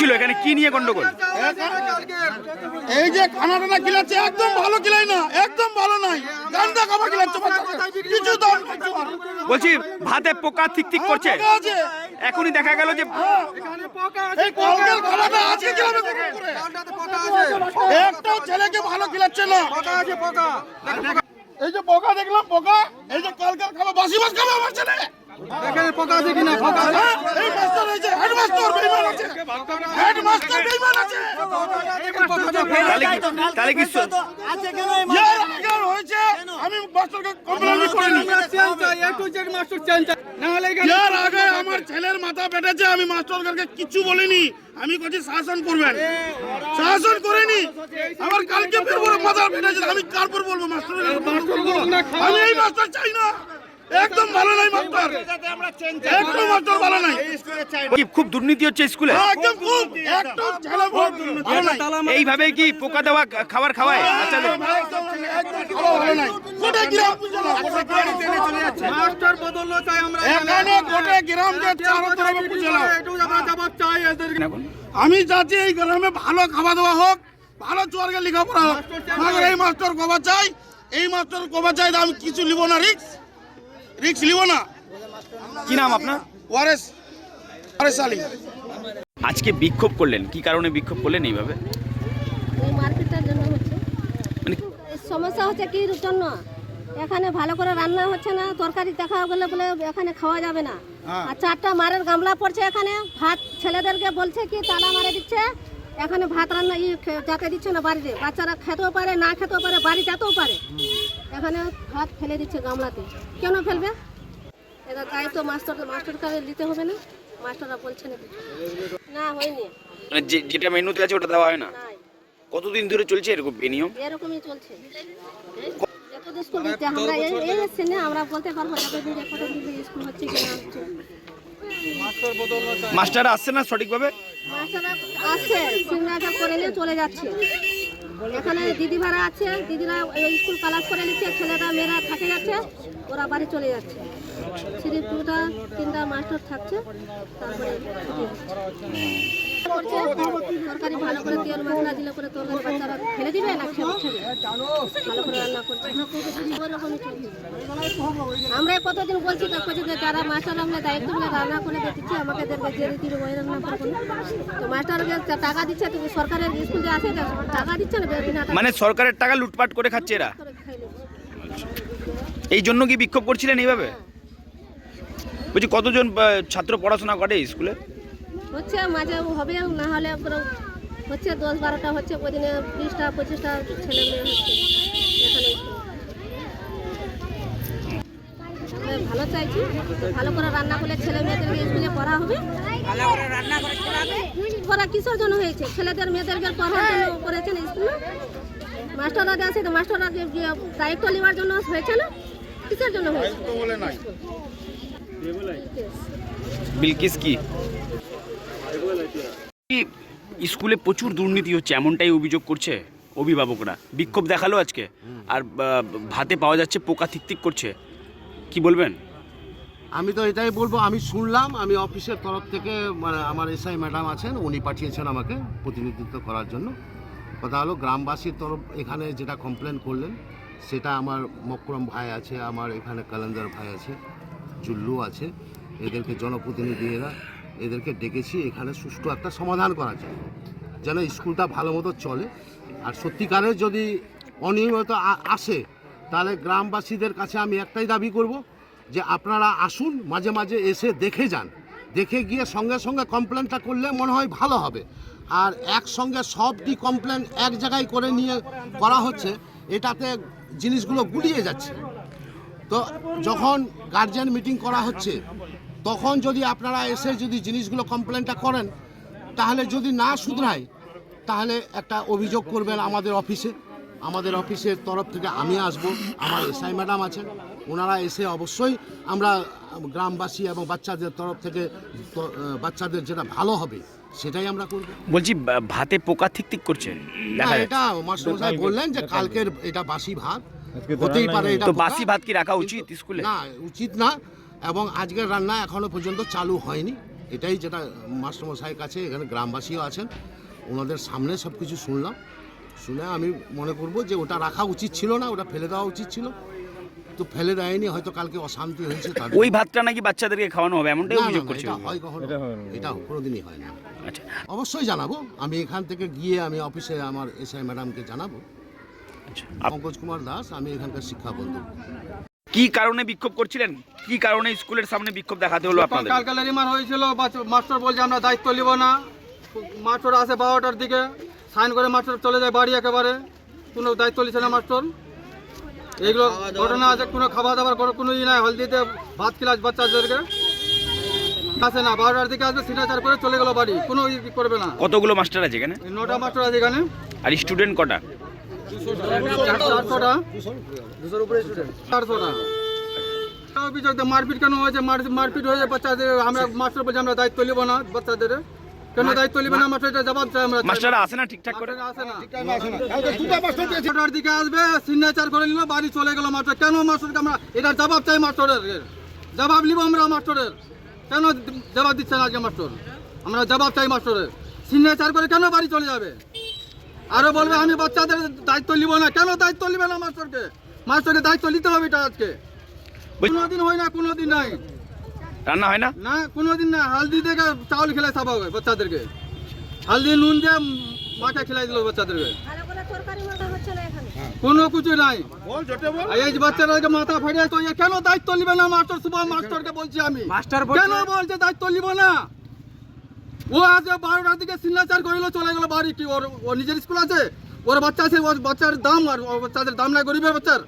ছিল এখানে? কি নিয়ে গন্ডগোল? এই যে খানা টানা খিলাচ্ছে একদম ভালো খিলাই না একদম ভালো নাই। গান্দা খাবার খিলাচ্ছে কিছু দাম না। বলছি ভাতে পোকা ঠিক ঠিক করছে? পোকা এখনই দেখা গেল যে খানাটা করে? একটাও ছেলেকে ভালো খিলাচ্ছে না। এই যে পোকা দেখলাম পোকা। এই যে কলকার খাবার বাসি মাছ খাবে আমার ছেলে। হ্যাঁ, এই মাস্টার এই যে হেডমাস্টার বেইমান আছে। হেডমাস্টার বেইমান আছে। তাহলে কি তাহলে কি স- ইয়ার আগে হয়েছে। আমি মাস্টারকে কমপ্লেন করিনি। ইয়ার আগে আমার ছেলের মাথা পেটেছে আমি মাস্টারকে কিছু বলিনি। আমি কছি শাসন করবেন। শাসন করিনি। আমার কালকে ফের মাথা পেটেছে আমি কারপর বলব? মাস্টার আমি এই মাস্টার চাই না। একদম ভালো নাই মাস্টার। একদম মাস্টার ভালো নাই। কি খুব দুর্নীতি হচ্ছে স্কুলে একদম খুব। একদম ছেলে খুব নাই। এইভাবে কি পোকা দেওয়া খাবার খাওয়ায়? বাচ্চাদের একদম একদম ভালো ভালো নাই। গোটা গ্রাম না, মাস্টার বদললো চাই আমরা এখানে। গোটা গ্রামকে চারো তরফে বুঝলো একটু আমরা জবাব চাই এদের। আমি চাচ্ছি এই গ্রামে ভালো খাওয়া দাওয়া হোক ভালো চুয়ারকে লেখাপড়া হোক। এই মাস্টার কবা চাই এই মাস্টার কবা চাই আমি কিছু লিব না রিক্স। রিক্স লিব না। কি নাম আপনার? ওয়ারেস ওয়ারেস আলী। আজকে বিক্ষোভ করলেন কি কারণে বিক্ষোভ করলেন এইভাবে? মানে সমস্যা হচ্ছে কি জন্য? এখানে ভালো করে রান্না হচ্ছে না তরকারি দেখা গেলে বলে এখানে খাওয়া যাবে না। আর চারটা মারের গামলা পড়ছে এখানে। ভাত ছেলেদেরকে বলছে কি তালা মারে দিচ্ছে। এখানে ভাত রান্না ই খে- যেতে দিচ্ছে না বাড়িতে বাচ্চারা খেতেও পারে না খেতেও পারে বাড়ি যেতেও পারে। এখানে ভাত ফেলে দিচ্ছে গামলাতে। কেন ফেলবে? এটা দায়িত্ব মাস্টার মাস্টার কাছে দিতে হবে না। মাস্টাররা বলছে না না হয়নি। মানে যেটা মেনুতে আছে ওটা দেওয়া হয় না? কতদিন ধরে চলছে এরকম বেনিয়ম এরকমই চলছে। যতদিন স্কুল দিচ্ছে আমরা এই এই না আমরা বলতে পারব যতদিন কতদিন স্কুল হচ্ছে কি না হচ্ছে। মাস্টাররা আসছে না সঠিকভাবে? আসছে সিগনেচার করে নিয়ে চলে যাচ্ছে। এখানে দিদি ভাড়া আছে, দিদিরা স্কুল কালাস করে নিচ্ছে, ছেলেরা, মেয়েরা থাকে যাচ্ছে, ওরা বাড়ি চলে যাচ্ছে। সিঁড়ি দুটা, তিনটা মাস্টার থাকছে, তারপরে করছে, তরকারি ভালো করে তেল মশলা দিলে করে তরকারি বাচ্চারা ফেলে দিবে না খেয়ে ভালো করে রান্না করছে। আমরা কতদিন বলছি তো কইছে যে যারা মাস্টার আমরা দায়িত্ব নিয়ে রান্না করে দিচ্ছে আমাকে দেবে যে ওই রান্না করব তো মাস্টারকে টাকা দিচ্ছে তুমি সরকারের স্কুল যে আছে টাকা দিচ্ছে না মানে সরকারের টাকা লুটপাট করে খাচ্ছে এরা। এই জন্য কি বিক্ষোভ করছিলেন এইভাবে? বলছি কতজন ছাত্র পড়াশোনা করে স্কুলে? হচ্ছে মাঝে হবে না হলে পুরো হচ্ছে দশ বারোটা হচ্ছে ওই দিনে বিশটা পঁচিশটা ছেলে মেয়ে হচ্ছে এখানে। ভালো চাইছি। ভালো করে রান্না করলে ছেলে মেয়েদেরকে স্কুলে পড়া হবে। করা কিসের জন্য হয়েছে? ছেলেদের মেয়েদেরকে পড়ার জন্য করেছেন স্কুলে? মাস্টাররা আছে তো মাস্টাররা দায়িত্ব নেওয়ার জন্য হয়েছে না? কিসের জন্য হয়েছে? বিলকিস কি? স্কুলে প্রচুর দুর্নীতি হচ্ছে, এমনটাই অভিযোগ করছে অভিভাবকরা। বিক্ষোভ দেখাল আজকে, আর ভাতে পাওয়া যাচ্ছে, পোকা ঠিক করছে। কি বলবেন? আমি তো এটাই বলব, আমি শুনলাম, আমি অফিসের তরফ থেকে মানে আমার এসআই ম্যাডাম আছেন, উনি পাঠিয়েছেন আমাকে প্রতিনিধিত্ব করার জন্য। কথা হলো, গ্রামবাসীর তরফ, এখানে যেটা কমপ্লেন করলেন, সেটা আমার মকরম ভাই আছে, আমার এখানে কালেন্দার ভাই আছে, জুল্লু আছে, এদেরকে জনপ্রতিনিধি এরা এদেরকে ডেকেছি, এখানে সুষ্ঠু একটা সমাধান করা যায়। যেন স্কুলটা ভালো মতো চলে। আর সত্যিকারের যদি অনিয়মিত আসে, তাহলে গ্রামবাসীদের কাছে আমি একটাই দাবি করব যে আপনারা আসুন, মাঝে মাঝে এসে দেখে যান। দেখে গিয়ে সঙ্গে সঙ্গে কমপ্লেনটা করলে মনে হয় ভালো হবে। আর একসঙ্গে সবটি কমপ্লেন এক জায়গায় করে নিয়ে করা হচ্ছে, এটাতে জিনিসগুলো গুলিয়ে যাচ্ছে। তো যখন গার্জিয়ান মিটিং করা হচ্ছে তখন যদি আপনারা এসে যদি জিনিসগুলো কমপ্লেনটা করেন তাহলে যদি না শুধরায় তাহলে একটা অভিযোগ করবেন আমাদের অফিসে। আমাদের অফিসের তরফ থেকে আমি আসব আমার এসআই ম্যাডাম আছেন ওনারা এসে অবশ্যই আমরা গ্রামবাসী এবং বাচ্চাদের তরফ থেকে বাচ্চাদের যেটা ভালো হবে সেটাই আমরা করব। বলছি ভাতে পোকা ঠিক ঠিক করছে? এটা মাস্টারমশাই বললেন যে কালকের এটা বাসি ভাত হতেই পারে এটা বাসি ভাত কি রাখা উচিত স্কুলে? না উচিত না। এবং আজকের রান্না এখনও পর্যন্ত চালু হয়নি। এটাই যেটা মাস্টারমশাইয়ের কাছে এখানে গ্রামবাসীও আছেন ওনাদের সামনে সব কিছু শুনলাম। শুনে আমি মনে করব যে ওটা রাখা উচিত ছিল না ওটা ফেলে দেওয়া উচিত ছিল। তো ফেলে দেয়নি হয়তো কালকে অশান্তি হয়েছে তাদের ওই ভাতটা নাকি বাচ্চাদেরকে খাওয়ানো হবে এমনটাই অভিযোগ করছে এটা হয় কখনো। এটা কোনোদিনই হয় না। আচ্ছা। অবশ্যই জানাব আমি এখান থেকে গিয়ে আমি অফিসে আমার এসআই ম্যাডামকে জানাব। আচ্ছা পঙ্কজ কুমার দাস আমি এখানকার শিক্ষা বন্ধু। কি কারণে বিক্ষোভ করছিলেন? কি কারণে স্কুলের সামনে বিক্ষোভ দেখাতে হলো আপনাদের? কালকে লেরিমার হয়েছিল মাস্টার বলছে আমরা দায়িত্ব নিব না। মাস্টার আসে বারোটার দিকে সাইন করে মাস্টার চলে যায় বাড়ি একেবারে। কোনো দায়িত্ব নিচ্ছে না মাস্টার। এইগুলো ঘটনা আছে কোনো খাওয়া দাওয়ার কোনো কোনো ই নাই হলদিতে ভাত খিলাস বাচ্চাদেরকে। আসে না বারোটার দিকে আসবে সিগনেচার করে চলে গেলো বাড়ি কোনো ই করবে না। কতগুলো মাস্টার আছে এখানে? নটা মাস্টার আছে এখানে। আর স্টুডেন্ট কটা? চারশোটা। চারশোটা। অভিযোগ মারপিট কেন হয়েছে? মারপিট হয়েছে বাচ্চাদের। আমরা মাস্টার বলছি আমরা দায়িত্ব নিব না বাচ্চাদের। কেন দায়িত্ব নিবে না? মাস্টার জবাব চাই আমরা। মাস্টাররা আসে না ঠিকঠাক করে? আসে না। ছটার দিকে আসবে সিগনেচার করে নিল বাড়ি চলে গেল মাস্টার। কেন মাস্টারকে আমরা এটার জবাব চাই মাস্টারের। জবাব নিব আমরা মাস্টারের। কেন জবাব দিচ্ছে না আজকে মাস্টার? আমরা জবাব চাই মাস্টারের। সিগনেচার করে কেন বাড়ি চলে যাবে? আরও বলবে আমি বাচ্চাদের দায়িত্ব নিব না। কেন দায়িত্ব নিবে না মাস্টারকে? মাস্টারকে দায়িত্ব নিতে হবে এটা আজকে। কোনোদিন হয় না কোনোদিন নাই। রান্না হয় না? না কোনোদিন না। হালদি থেকে চাউল খেলে খাওয়া হবে বাচ্চাদেরকে। হালদি নুন দিয়ে মাঠে খেলাই দিল বাচ্চাদেরকে। ভালো করে তরকারি মাথা হচ্ছে না এখানে। কোনো কিছু নাই। বল জোটে বল। এই যে বাচ্চাদেরকে মাথা ফাটিয়ে তো কেন দায়িত্ব নিবে না মাস্টার সুপার মাস্টারকে বলছি আমি। মাস্টার কেন বলছে দায়িত্ব নিব না? ও আজ বারোটার দিকে সিগনেচার করিল চলে গেল বাড়ি। কি ওর ওর নিজের স্কুল আছে? ওর বাচ্চা আছে ওর বাচ্চার দাম আর ওর বাচ্চাদের দাম নাই গরিবের বাচ্চার।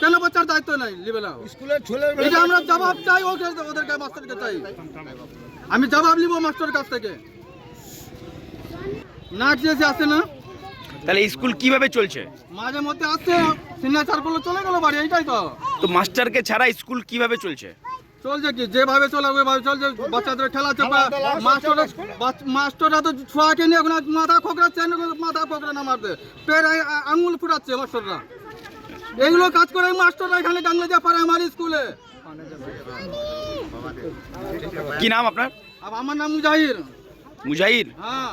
কেন বাচ্চার দায়িত্ব নাই? নিবে না স্কুলের ছেলে এটা আমরা জবাব চাই ওকে ওদেরকে মাস্টারকে চাই। আমি জবাব নিব মাস্টার কাছ থেকে। না চেয়েছে আসে না? তাহলে স্কুল কীভাবে চলছে? মাঝে মধ্যে আসছে সিগনেচার করলে চলে গেল বাড়ি এইটাই তো। তো মাস্টারকে ছাড়া স্কুল কীভাবে চলছে? চলছে কি? যেভাবে চলে ওইভাবে চলছে। বাচ্চাদের খেলা চলবে মাস্টার মাস্টাররা তো ছোঁয়াকে নিয়ে এখন মাথা খোকরাচ্ছে মাথা খোকরা না মারতে। পেট আ- আ- আঙুল ফুটাচ্ছে মাস্টাররা। এগুলো কাজ করে মাস্টাররা এখানে পারে আমার স্কুলে। কি নাম আপনার? আমার নাম মুজাহির। মুজাহির? হ্যাঁ।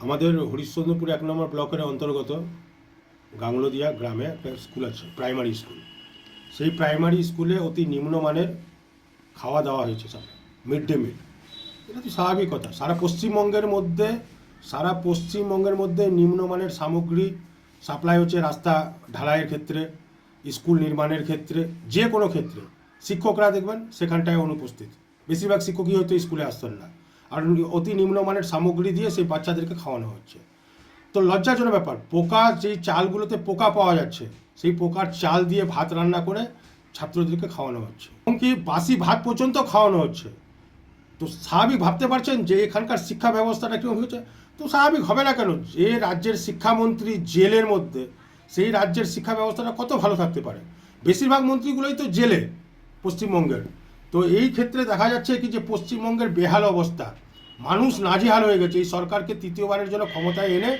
আমাদের হরিশ্চন্দ্রপুর এক নম্বর ব্লকের অন্তর্গত গাংলদিয়া গ্রামে একটা স্কুল আছে প্রাইমারি স্কুল। সেই প্রাইমারি স্কুলে অতি নিম্নমানের খাওয়া দাওয়া হয়েছে সব মিড ডে মিল এটা তো স্বাভাবিক কথা। সারা পশ্চিমবঙ্গের মধ্যে, সারা পশ্চিমবঙ্গের মধ্যে নিম্নমানের সামগ্রী সাপ্লাই হচ্ছে রাস্তা ঢালাইয়ের ক্ষেত্রে স্কুল নির্মাণের ক্ষেত্রে, যে কোনো ক্ষেত্রে। শিক্ষকরা দেখবেন সেখানটায় অনুপস্থিত। বেশিরভাগ শিক্ষকই হয়তো স্কুলে আসতেন না। আর অতি নিম্নমানের সামগ্রী দিয়ে সেই বাচ্চাদেরকে খাওয়ানো হচ্ছে। তো লজ্জাজনক ব্যাপার, পোকা, যেই চালগুলোতে পোকা পাওয়া যাচ্ছে সেই পোকার চাল দিয়ে ভাত রান্না করে ছাত্রদেরকে খাওয়ানো হচ্ছে। এমনকি বাসি ভাত পর্যন্ত খাওয়ানো হচ্ছে। তো স্বাভাবিক ভাবতে পারছেন যে এখানকার শিক্ষা ব্যবস্থাটা কী হয়েছে তো স্বাভাবিক হবে না কেন? যে রাজ্যের শিক্ষামন্ত্রী জেলের মধ্যে সেই রাজ্যের শিক্ষা ব্যবস্থাটা কত ভালো থাকতে পারে? বেশিরভাগ মন্ত্রীগুলোই তো জেলে, পশ্চিমবঙ্গের। তো এই ক্ষেত্রে দেখা যাচ্ছে কি যে পশ্চিমবঙ্গের বেহাল অবস্থা। মানুষ নাজিহাল হয়ে গেছে। এই সরকারকে তৃতীয়বারের জন্য ক্ষমতায় এনে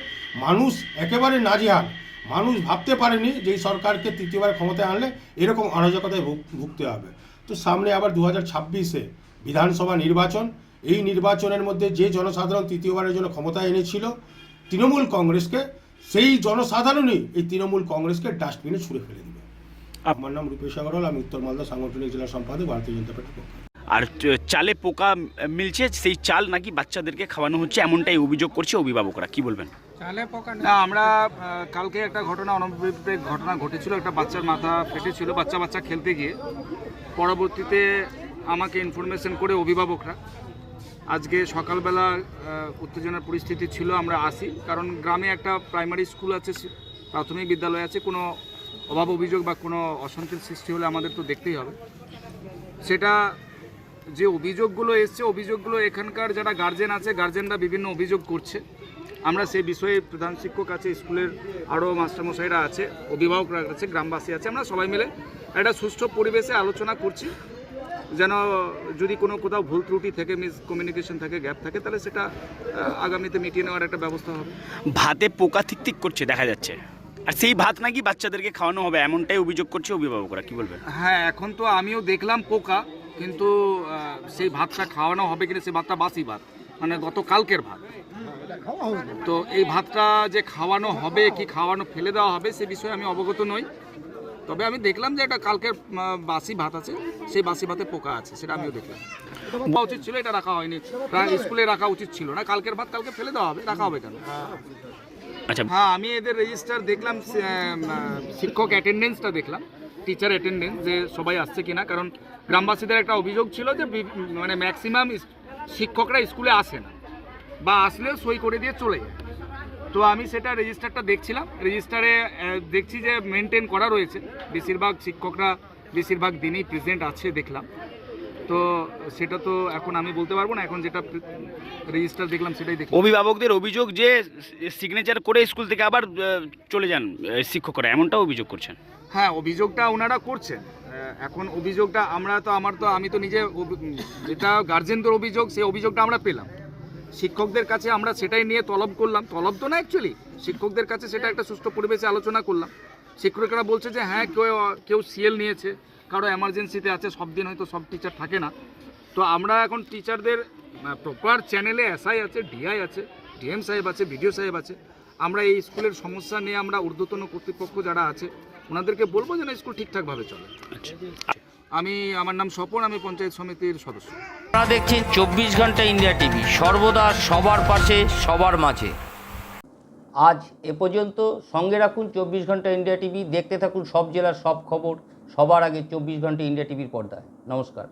মানুষ একেবারে নাজেহাল। মানুষ ভাবতে পারেনি যে এই সরকারকে তৃতীয়বার ক্ষমতায় আনলে এরকম অরাজকতায় ভুগ- ভুগতে হবে। তো সামনে আবার দু হাজার ছাব্বিশে বিধানসভা নির্বাচন। এই নির্বাচনের মধ্যে যে জনসাধারণ তৃতীয়বারের জন্য ক্ষমতায় এনেছিল তৃণমূল কংগ্রেসকে, সেই জনসাধারণই এই তৃণমূল কংগ্রেসকে ডাস্টবিনে ছুঁড়ে ফেলে দেবে। আমার নাম রূপেশ আগরওয়াল, আমি উত্তর মালদা সাংগঠনিক জেলা সম্পাদক, ভারতীয় জনতা পার্টির পক্ষে। আর চালে পোকা মিলছে, সেই চাল নাকি বাচ্চাদেরকে খাওয়ানো হচ্ছে, এমনটাই অভিযোগ করছে অভিভাবকরা। কি বলবেন? আমরা কালকে একটা ঘটনা, অনভিপ্রেত ঘটনা ঘটেছিল। একটা বাচ্চার মাথা ফেটেছিল, বাচ্চা বাচ্চা খেলতে গিয়ে। পরবর্তীতে আমাকে ইনফরমেশন করে অভিভাবকরা, আজকে সকালবেলা উত্তেজনার পরিস্থিতি ছিল, আমরা আসি। কারণ গ্রামে একটা প্রাইমারি স্কুল আছে প্রাথমিক বিদ্যালয় আছে, কোনো অভাব অভিযোগ বা কোনো অশান্তির সৃষ্টি হলে আমাদের তো দেখতেই হবে। সেটা যে অভিযোগগুলো এসছে, অভিযোগগুলো এখানকার যারা গার্জেন আছে গার্জেনরা বিভিন্ন অভিযোগ করছে। আমরা সেই বিষয়ে প্রধান শিক্ষক আছে স্কুলের আরও মাস্টারমশাইরা আছে অভিভাবকরা আছে গ্রামবাসী আছে আমরা সবাই মিলে একটা সুষ্ঠু পরিবেশে আলোচনা করছি। যেন যদি কোনো কোথাও ভুল ত্রুটি থেকে মিস কমিউনিকেশন থাকে গ্যাপ থাকে তাহলে সেটা আগামীতে মিটিয়ে নেওয়ার একটা ব্যবস্থা হবে। ভাতে পোকা ঠিক ঠিক করছে দেখা যাচ্ছে। আর সেই ভাত নাকি বাচ্চাদেরকে খাওয়ানো হবে এমনটাই অভিযোগ করছে অভিভাবকরা কি বলবেন? হ্যাঁ এখন তো আমিও দেখলাম পোকা কিন্তু সেই ভাতটা খাওয়ানো হবে কিনা সেই ভাতটা বাসি ভাত মানে গতকালকের ভাত। তো এই ভাতটা যে খাওয়ানো হবে কি খাওয়ানো ফেলে দেওয়া হবে সে বিষয়ে আমি অবগত নই। তবে আমি দেখলাম যে একটা কালকের বাসি ভাত আছে সেই বাসি ভাতে পোকা আছে সেটা আমিও দেখলাম। উচিত ছিল এটা রাখা হয়নি। প্রায় স্কুলে রাখা উচিত ছিল না কালকের ভাত কালকে ফেলে দেওয়া হবে রাখা হবে কেন? আচ্ছা। হ্যাঁ আমি এদের রেজিস্টার দেখলাম শিক্ষক অ্যাটেন্ডেন্সটা দেখলাম টিচার অ্যাটেন্ডেন্স যে সবাই আসছে কিনা কারণ গ্রামবাসীদের একটা অভিযোগ ছিল যে মানে ম্যাক্সিমাম শিক্ষকরা স্কুলে আসে না। বা আসলেও সই করে দিয়ে চলে যায়। তো আমি সেটা রেজিস্টারটা দেখছিলাম। রেজিস্টারে দেখছি যে মেনটেন করা রয়েছে। বেশিরভাগ শিক্ষকরা বেশিরভাগ দিনই প্রেজেন্ট আছে দেখলাম। তো সেটা তো এখন আমি বলতে পারব না। এখন যেটা রেজিস্টার দেখলাম সেটাই দেখলাম। অভিভাবকদের অভিযোগ যে সিগনেচার করে স্কুল থেকে আবার চলে যান শিক্ষকরা। এমনটা অভিযোগ করছেন? হ্যাঁ অভিযোগটা ওনারা করছেন। এখন অভিযোগটা আমরা তো আমার তো আমি তো নিজে যেটা গার্জেনদের অভিযোগ সেই অভিযোগটা আমরা পেলাম। শিক্ষকদের কাছে আমরা সেটাই নিয়ে তলব করলাম। তলব তো না অ্যাকচুয়ালি শিক্ষকদের কাছে সেটা একটা সুষ্ঠু পরিবেশে আলোচনা করলাম। শিক্ষকরা বলছে যে হ্যাঁ কেউ কেউ সিএল নিয়েছে, কারও এমার্জেন্সিতে আছে সব দিন হয়তো সব টিচার থাকে না। তো আমরা এখন টিচারদের প্রপার চ্যানেলে এসআই আছে ডিআই আছে ডিএম সাহেব আছে বিডিও সাহেব আছে। আমরা এই স্কুলের সমস্যা নিয়ে আমরা ঊর্ধ্বতন কর্তৃপক্ষ যারা আছে, ওনাদেরকে বলব যেন স্কুল ঠিকঠাকভাবে চলে। আচ্ছা। আমি, আমার নাম স্বপন, আমি পঞ্চায়েত সমিতির সদস্য। আপনারা দেখছেন চব্বিশ ঘণ্টা ইন্ডিয়া টিভি, সর্বদা সবার পাশে, সবার মাঝে। আজ এ পর্যন্ত সঙ্গে রাখুন চব্বিশ ঘণ্টা ইন্ডিয়া টিভি, দেখতে থাকুন সব জেলার সব খবর, সবার আগে চব্বিশ ঘণ্টা ইন্ডিয়া টিভির পর্দায়। নমস্কার।